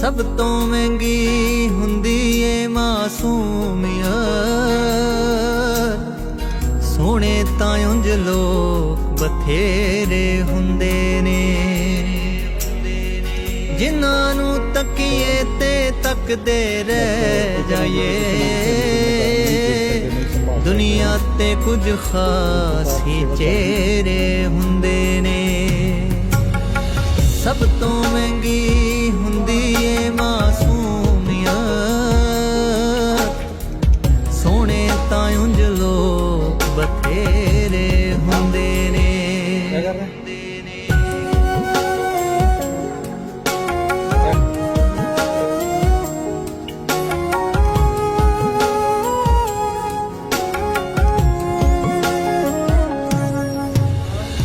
ਸਭ ਤੋਂ ਮਹਿੰਗੀ ਹੁੰਦੀ ਏ ਮਾਸੂਮੀਅਤ ਸੋਹਣੇ ਤਾਂ ਉਂਝ ਲੋਕ ਬਥੇਰੇ ਹੁੰਦੇ ਨੇ। ਜਿਨ੍ਹਾਂ ਨੂੰ ਤੱਕੀਏ ਤੇ ਤੱਕਦੇ ਰਹਿ ਜਾਈਏ। ਦੁਨੀਆ ਤੇ ਕੁਝ ਖਾਸ ਹੀ ਚਿਹਰੇ ਹੁੰਦੇ ਨੇ। ਸਭ ਤੋਂ ਮਹਿੰਗੀ ਬਥੇਰੇ ਹੁੰਦੇ ਨੇ।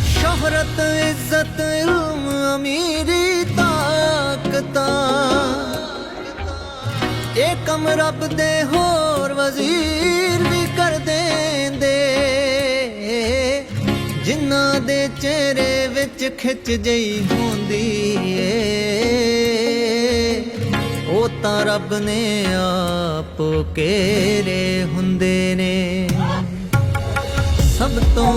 ਸ਼ੋਹਰਤ ਇੱਜ਼ਤ ਇਲਮ ਅਮੀਰੀ ਤਾਕਤਾਂ। ਕਮ ਰੱਬ ਦੇ ਹੋਰ ਵਜ਼ੀਰ ਜਿਨ੍ਹਾਂ ਦੇ ਚਿਹਰੇ ਵਿੱਚ ਖਿੱਚ ਜਈ ਹੁੰਦੀ ਏ, ਉਹ ਤਾਂ ਰੱਬ ਨੇ ਆਪ ਕੇਰੇ ਹੁੰਦੇ ਨੇ। ਸਭ ਤੋਂ